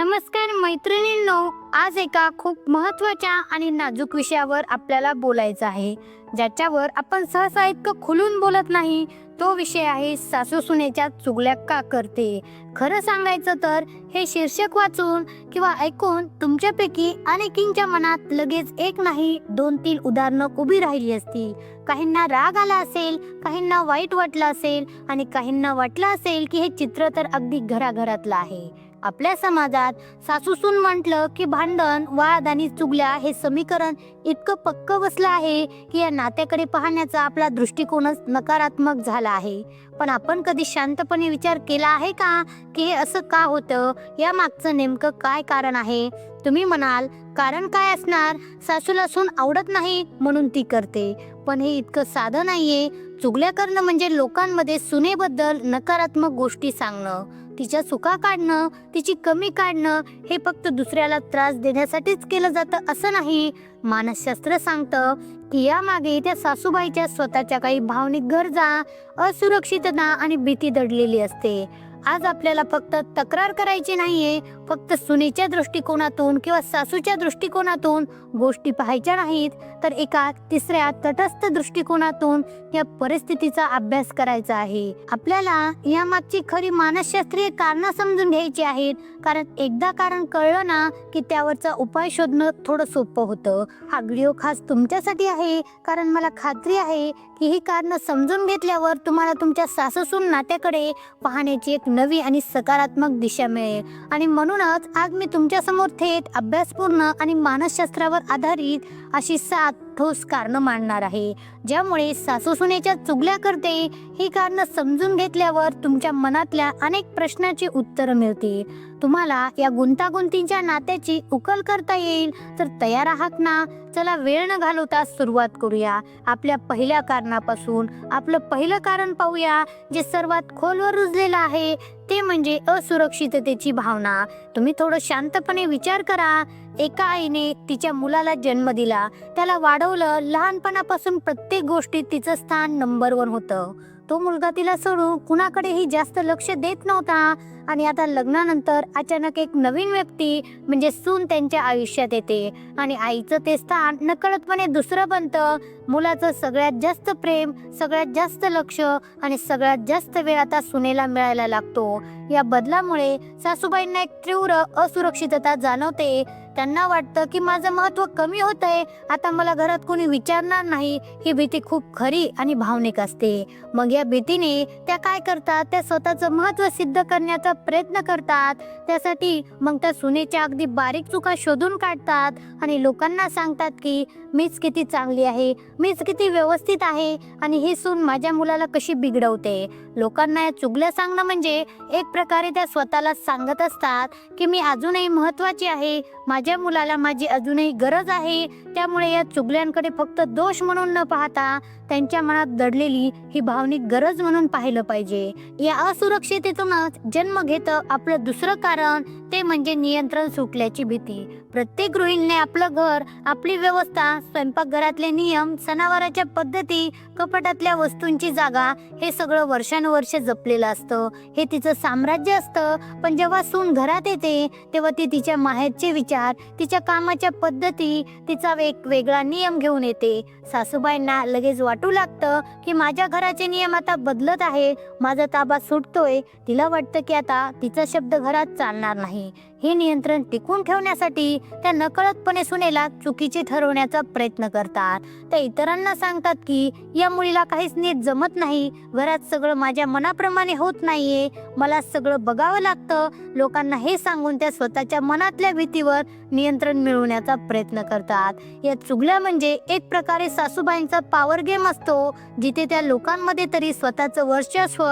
नमस्कार मैत्रिणींनो आज एका खूप महत्त्वाच्या आणि नाजूक विषयावर आपल्याला बोलायचं आहे ज्याच्यावर आपण सहसा इतकं खुलून बोलत नाही तो विषय आहे सासू सुनेच्या चुगल्या का करते. खरं सांगायचं तर हे शीर्षक वाचून किंवा ऐकून तुमच्यापैकी अनेकींच्या मनात लगेच एक नाही दोन तीन उदाहरणं उभी राहिली असतील काहींना राग आला असेल काहींना वाईट वाटलं असेल आणि काहींना वाटलं असेल की हे चित्र तर अगदी घराघरातलं आहे. आपल्या समाजात सासूसून म्हटलं की भांडण वाद आणि चुगल्या हे समीकरण इतकं पक्क बसलं आहे की या नात्याकडे पाहण्याचा आपला दृष्टिकोनच नकारात्मक झाला आहे. पण आपण कधी शांतपणे विचार केला आहे का की हे असं का होतं? या मागचं नेमकं काय कारण आहे? तुम्ही म्हणाल कारण काय असणार? सासूला सून आवडत नाही म्हणून ती करते. पण हे इतकं साधं नाहीये. चुगल्या करणं म्हणजे लोकांमध्ये सुनेबद्दल नकारात्मक गोष्टी सांगणं. तिच्या चुका काढणं तिची कमी काढणं हे फक्त दुसऱ्याला त्रास देण्यासाठीच केलं जातं असं नाही. मानसशास्त्र सांगतं की यामागे त्या सासूबाईच्या स्वतःच्या काही भावनिक गरजा असुरक्षितता आणि भीती दडलेली असते. आज आपल्याला फक्त तक्रार करायची नाहीये. फक्त सुनेच्या दृष्टिकोनातून किंवा सासूच्या दृष्टिकोनातून गोष्टी पाहायच्या नाहीत तर एका तिसऱ्या तटस्थ दृष्टिकोनातून या परिस्थितीचा अभ्यास करायचा आहे. आपल्याला या मागची खरी मानसशास्त्रीय कारणं समजून घ्यायची आहेत. कारण एकदा कारण कळलं ना की त्यावरचा उपाय शोधणं थोडं सोपं होतं. हा व्हिडिओ खास तुमच्यासाठी आहे. कारण मला खात्री आहे की ही कारणं समजून घेतल्यावर तुम्हाला तुमच्या सासूसून नात्याकडे पाहण्याची एक नवी आणि सकारात्मक दिशा मिळेल. आणि म्हणूनच आज मी तुमच्यासमोर थेट अभ्यासपूर्ण आणि मानसशास्त्रावर आधारित अशी सात ठोस कारणं मांडणार आहे. ज्यामुळे सासू सुनेच्या चुगल्या करते ही कारणं समजून घेतल्यावर तुमच्या मनातल्या अनेक प्रश्नाची उत्तरं मिळतील. तुम्हाला या गुंतागुंतींच्या नात्याची उकल करता येईल. तर तयार आहात ना? चला वेळ न घालवता सुरुवात करूया. आपल्या पहिल्या कारणापासून. आपलं पहिलं कारण पाहूया जे सर्वात खोलवर रुजलेलं आहे. ते म्हणजे असुरक्षिततेची भावना. तुम्ही थोडं शांतपणे विचार करा. एका आईने तिच्या मुलाला जन्म दिला. त्याला वाढवलं. लहानपणापासून प्रत्येक गोष्टीत तिचं स्थान नंबर वन होतं. तो मुलगा तिला सोडून कुणाकडेही जास्त लक्ष देत नव्हता. आणि आता लग्नानंतर अचानक एक नवीन व्यक्ती म्हणजे सून त्यांच्या आयुष्यात येते. आणि आईचं ते स्थान नकळतपणे दुसरं बनतं. मुलाचं सगळ्यात जास्त प्रेम सगळ्यात जास्त लक्ष आणि सगळ्यात जास्त वेळ आता सुनेला मिळायला लागतो. या बदलामुळे सासूबाईंना एक तीव्र असुरक्षितता जाणवते. त्यांना वाटतं की माझं महत्त्व कमी होत आहे. आता मला घरात कोणी विचारणार नाही. ही भीती खूप खरी आणि भावनिक असते. मग या भीतीने त्या काय करतात? त्या स्वतःचं महत्त्व सिद्ध करण्याचा प्रयत्न करतात. त्यासाठी मग त्या सुनेच्या अगदी बारीक चुका शोधून काढतात आणि लोकांना सांगतात की मीच किती चांगली आहे. मीच किती व्यवस्थित आहे. आणि ही सून माझ्या मुलाला कशी बिघडवते? लोकांना या चुगल्या सांगणं म्हणजे एक प्रकारे त्या स्वतःला सांगत असतात की मी अजूनही महत्वाची आहे माझ्या मुलाला माझी अजूनही गरज आहे त्यामुळे या चुगल्यांकडे फक्त दोष म्हणून न पाहता त्यांच्या मनात दडलेली ही भावनिक गरज म्हणून पाहिलं पाहिजे. या असुरक्षिततेतूनच जन्म घेतं आपलं दुसरं कारण ते म्हणजे नियंत्रण सुटल्याची भीती. प्रत्येक गृहिणीने आपलं घर आपली व्यवस्था स्वयंपाकघरातले नियम सणावाराच्या पद्धती कपाटातल्या वस्तूंची जागा हे सगळं वर्षानुवर्ष जपलेलं असतं. हे तिचं साम्राज्य असतं पण जेव्हा सून घरात येते तेव्हा ती तिच्या माहेरचे विचार तिच्या कामाच्या पद्धती तिचा एक वेगळा नियम घेऊन येते. सासूबाईंना लगेच वाट वाटू लागतं की माझ्या घराचे नियम आता बदलत आहे. माझा ताबा सुटतोय. तिला वाटतं की आता तिचा शब्द घरात चालणार नाही. हे नियंत्रण टिकून ठेवण्यासाठी त्या नकळतपणे सुनेला चुकीचे ठरवण्याचा प्रयत्न करतात. त्या इतरांना सांगतात की या मुलीला काहीच नीट जमत नाही. घरात सगळं माझ्या मनाप्रमाणे होत नाहीये. मला सगळं बघावं लागतं. लोकांना हे सांगून त्या स्वतःच्या मनातल्या भीतीवर नियंत्रण मिळवण्याचा प्रयत्न करतात. या चुगल्या म्हणजे एक प्रकारे सासूबाईंचा पॉवर गेम असतो जिथे त्या लोकांमध्ये तरी स्वतःचं वर्चस्व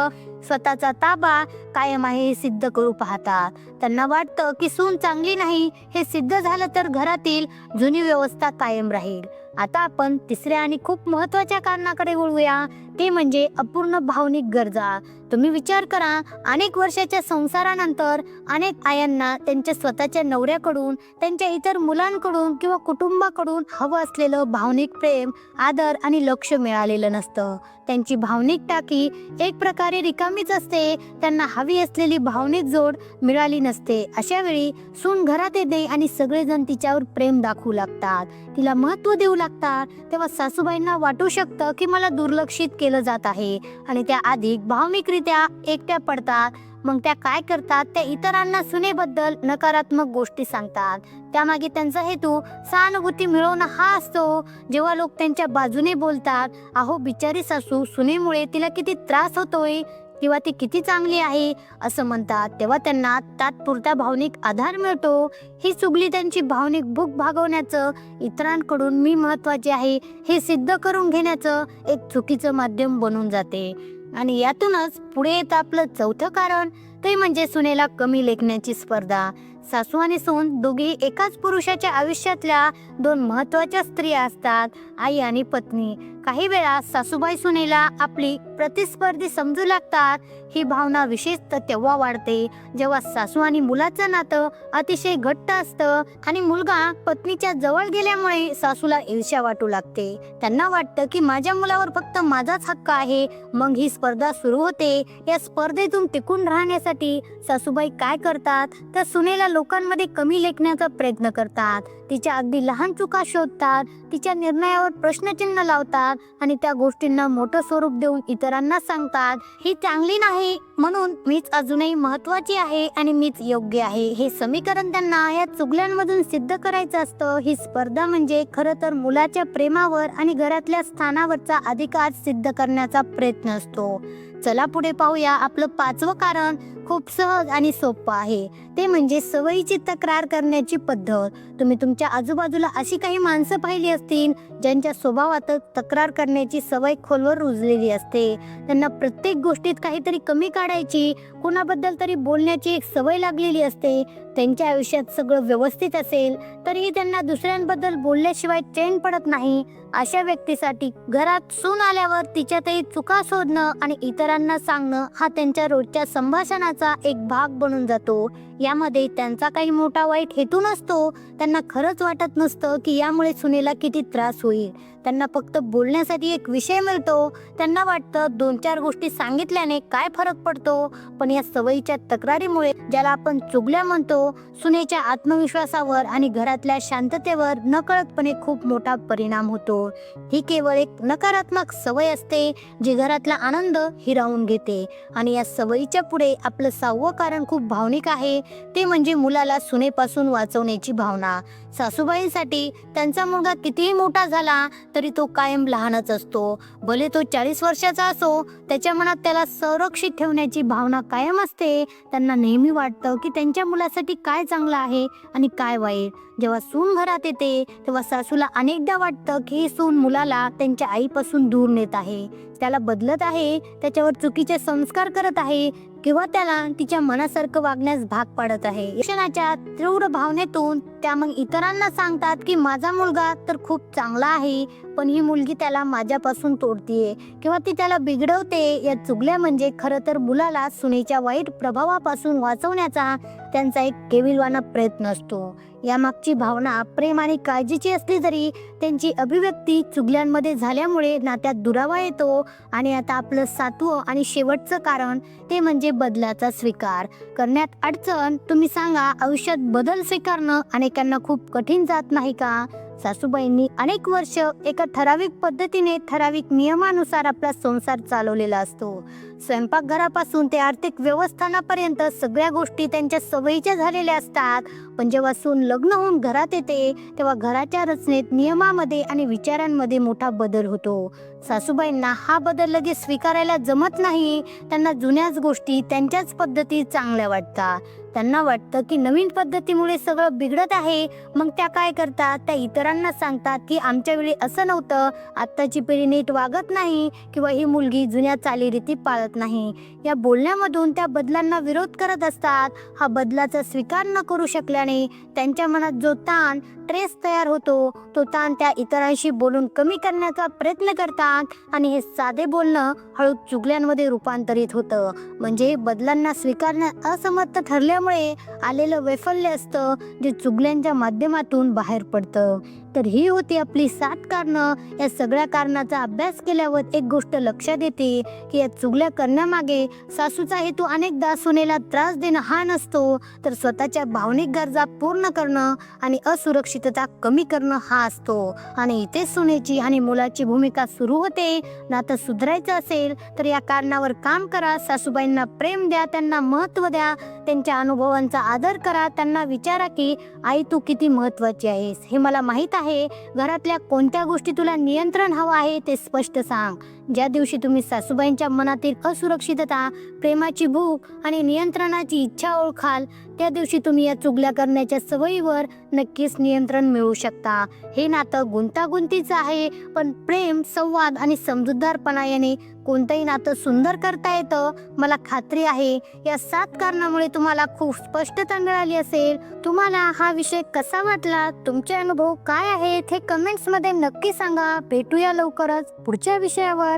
स्वतःचा ताबा कायम आहे हे सिद्ध करू पाहतात. त्यांना वाटतं की सून चांगली नाही हे सिद्ध झालं तर घरातील जुनी व्यवस्था कायम राहील. आता आपण तिसऱ्या आणि खूप महत्त्वाच्या कारणाकडे वळूया. ते म्हणजे अपूर्ण भावनिक गरजा. तुम्ही विचार करा अनेक वर्षाच्या संसारानंतर अनेक आयांना त्यांच्या स्वतःच्या नवऱ्याकडून त्यांच्या इतर मुलांकडून किंवा कुटुंबाकडून हवं असलेलं भावनिक प्रेम आदर आणि लक्ष मिळालेलं नसतं. त्यांची भावनिक टाकी एक प्रकारे रिकामीच असते त्यांना हवी असलेली भावनिक जोड मिळाली नसते. अशा वेळी सून घरात येते आणि सगळेजण तिच्यावर प्रेम दाखवू लागतात. तिला महत्त्व देऊ लागतात. तेव्हा सासूबाईंना वाटू शकतं की मला दुर्लक्षित केलं केलं जात आहे. आणि त्या अधिक भावनिकरित्या एकट्या पडतात. मग त्या काय करतात? त्या इतरांना सुनेबद्दल नकारात्मक गोष्टी सांगतात. त्यामागे त्यांचा हेतू सहानुभूती मिळवणं हा असतो. जेव्हा लोक त्यांच्या बाजूने बोलतात अहो बिचारी सासू सुनेमुळे तिला किती त्रास होतोय. किंवा ती किती चांगली आहे असं म्हणतात तेव्हा त्यांना तात्पुरता भावनिक आधार मिळतो. ही चुगली त्यांची भावनिक भूक भागवण्याचं इतरांकडून मी महत्त्वाचे आहे हे सिद्ध करून घेण्याचं एक चुकीचं माध्यम बनून जाते. आणि यातूनच पुढे येतं आपलं चौथं कारण ते म्हणजे सुनेला कमी लेखण्याची स्पर्धा. सासू आणि सून दोघी एकाच पुरुषाच्या आयुष्यातल्या दोन महत्त्वाच्या स्त्रिया असतात आई आणि पत्नी. काही वेळा सासूबाई सुनेला आपली प्रतिस्पर्धी समजू लागतात. ही भावना विशेषतः तेव्हा वाढते जेव्हा सासू आणि मुलाचं नातं अतिशय घट्ट असतं आणि मुलगा पत्नीच्या जवळ गेल्यामुळे सासूला ईर्ष्या वाटू लागते. त्यांना वाटतं की माझ्या मुलावर फक्त माझाच हक्क आहे. मग ही स्पर्धा सुरू होते. या स्पर्धेतून टिकून राहण्यासाठी सासूबाई काय करतात? तर सुनेला लोकांमध्ये कमी लेखण्याचा प्रयत्न करतात. तिच्या अगदी लहान चुका शोधतात. तिच्या निर्णयावर प्रश्नचिन्ह लावतात आणि त्या गोष्टींना मोठं स्वरूप देऊन इतरांना सांगतात. ही चांगली नाही म्हणून मीच अजूनही महत्वाची आहे आणि मीच योग्य आहे. हे समीकरण त्यांना या चुगल्यांमधून सिद्ध करायचं असतं. ही स्पर्धा म्हणजे खरं तर मुलाच्या प्रेमावर आणि घरातल्या स्थानावरचा अधिकार सिद्ध करण्याचा प्रयत्न असतो. चला पुढे पाहूया आपलं पाचवं कारण. खूप सहज आणि सोपं आहे. ते म्हणजे सवयीची तक्रार करण्याची पद्धत. तुम्ही तुमच्या आजूबाजूला अशी काही माणसं पाहिली असतील ज्यांच्या स्वभावात तक्रार करण्याची सवय खोलवर रुजलेली असते. त्यांना प्रत्येक गोष्टीत काहीतरी कमी काढायची कुणाबद्दल तरी बोलण्याची एक सवय लागलेली असते. त्यांच्या आयुष्यात सगळं व्यवस्थित असेल तरीही त्यांना दुसऱ्यांबद्दल बोलल्याशिवाय चैन पडत नाही. अशा व्यक्तीसाठी घरात सून आल्यावर तिच्यातही चुका शोधणं आणि इतरांना सांगणं हा त्यांच्या रोजच्या संभाषणाचा एक भाग बनून जातो. यामध्ये त्यांचा काही मोठा वाईट हेतू नसतो. त्यांना खरंच वाटत नसतं की यामुळे सुनेला किती त्रास होईल. त्यांना फक्त बोलण्यासाठी एक विषय मिळतो. त्यांना वाटतं दोन चार गोष्टी सांगितल्याने काय फरक पडतो. पण या सवयीच्या तक्रारीमुळे ज्याला आपण चुगल्या म्हणतो सुनेच्या आत्मविश्वासावर आणि घरातल्या शांततेवर नकळतपणे खूप मोठा परिणाम होतो. ही केवळ एक नकारात्मक सवय असते जी घरातला आनंद हिरावून घेते. आणि या सवयीच्या पुढे आपलं सहावं कारण खूप भावनिक आहे ते म्हणजे मुलाला सुनेपासून वाचवण्याची भावना. सासूबाईंसाठी त्यांचा मुलगा कितीही मोठा झाला तरी तो कायम लहानच असतो. भले तो चाळीस वर्षाचा असो त्याच्या मनात त्याला संरक्षित ठेवण्याची भावना कायम असते. त्यांना नेहमी वाटतं की त्यांच्या मुलासाठी काय चांगलं आहे आणि काय वाईट. जेव्हा सून घरात येते तेव्हा सासूला अनेकदा वाटतं की ही सून मुलाला त्यांच्या आईपासून दूर नेत आहे. त्याला बदलत आहे त्याच्यावर चुकीचे संस्कार करत आहे किंवा त्याला तिच्या मनासारखं वागण्यास भाग पाडत आहे. शिक्षणाच्या तीव्र भावनेतून त्या मग इतरांना सांगतात की माझा मुलगा तर खूप चांगला आहे पण ही मुलगी त्याला माझ्यापासून तोडतीये किंवा ती त्याला बिघडवते. या चुगल्या म्हणजे खरं तर मुलाला सुनेच्या वाईट प्रभावापासून वाचवण्याचा त्यांचा एक केविलवाना प्रयत्न असतो. यामागची भावना प्रेम आणि काळजीची असली तरी त्यांची अभिव्यक्ती चुगल्यांमध्ये झाल्यामुळे नात्यात दुरावा येतो आणि आता आपलं सातवं आणि शेवटचं कारण ते म्हणजे बदलाचा स्वीकार. करण्यात अडचण तुम्ही सांगा आयुष्यात बदल स्वीकारणं अनेकांना खूप कठीण जात नाही का? सासूबाईंनी अनेक वर्ष एका ठराविक पद्धतीने ठराविक नियमानुसार आपला संसार चालवलेला असतो. स्वयंपाकघरापासून ते आर्थिक व्यवस्थानापर्यंत सगळ्या गोष्टी त्यांच्या सवयीच्या झालेल्या असतात. पण जेव्हा सून लग्न होऊन घरात येते तेव्हा घराच्या रचनेत नियमामध्ये आणि विचारांमध्ये मोठा बदल होतो. सासूबाईंना हा बदल लगेच स्वीकारायला जमत नाही. त्यांना जुन्याच गोष्टी त्यांच्याच पद्धती चांगल्या वाटतात. त्यांना वाटतं की नवीन पद्धतीमुळे सगळं बिघडत आहे. मग त्या काय करतात? त्या इतरांना सांगतात की आमच्या वेळी असं नव्हतं. आत्ताची पिढी नीट वागत नाही किंवा ही मुलगी जुन्या चालीरीती पाळत नाही. या बोलण्यामधून त्या बदलांना विरोध करत असतात. हा बदलाचा स्वीकार न करू शकल्याने त्यांच्या मनात जो ताण ट्रेस तयार होतो तो ताण त्या इतरांशी बोलून कमी करण्याचा प्रयत्न करतात. आणि हे साधे बोलणं हळू चुगल्यांमध्ये रूपांतरित होतं. म्हणजे बदलांना स्वीकारण्यास असमर्थ ठरल्यामुळे आलेलं वैफल्य असतं जे चुगल्यांच्या माध्यमातून बाहेर पडतं. तर ही होती आपली सात कारणं. या सगळ्या कारणाचा अभ्यास केल्यावर एक गोष्ट लक्षात येते की या चुगल्या करण्यामागे सासूचा हेतू अनेकदा सुनेला त्रास देणं हा नसतो. तर स्वतःच्या भावनिक गरजा पूर्ण करणं आणि असुरक्षितता कमी करणं हा असतो. आणि इथे सुनेची आणि मुलाची भूमिका सुरू होते. नातं सुधारायचं असेल तर या कारणावर काम करा. सासूबाईंना प्रेम द्या त्यांना महत्त्व द्या. त्यांच्या अनुभवांचा आदर करा. त्यांना विचारा की आई तू किती महत्त्वाची आहेस? हे मला माहीत आहे. घरातल्या कोणत्या गोष्टी तुला नियंत्रण हवं आहे ते स्पष्ट सांग. ज्या दिवशी तुम्ही सासूबाईंच्या मनातील असुरक्षितता प्रेमाची भूक आणि नियंत्रणाची इच्छा ओळखाल त्या दिवशी तुम्ही या चुगल्या करण्याच्या सवयीवर नक्कीच नियंत्रण मिळवू शकता. हे नातं गुंतागुंतीचं आहे पण प्रेम संवाद आणि समजूतदारपणा याने कोणतंही नातं सुंदर करता येतं मला खात्री आहे. या सात कारणामुळे तुम्हाला खूप स्पष्टता मिळाली असेल. तुम्हाला हा विषय कसा वाटला? तुमचे अनुभव काय आहेत? हे कमेंट्समध्ये नक्की सांगा. भेटूया लवकरच पुढच्या विषयावर.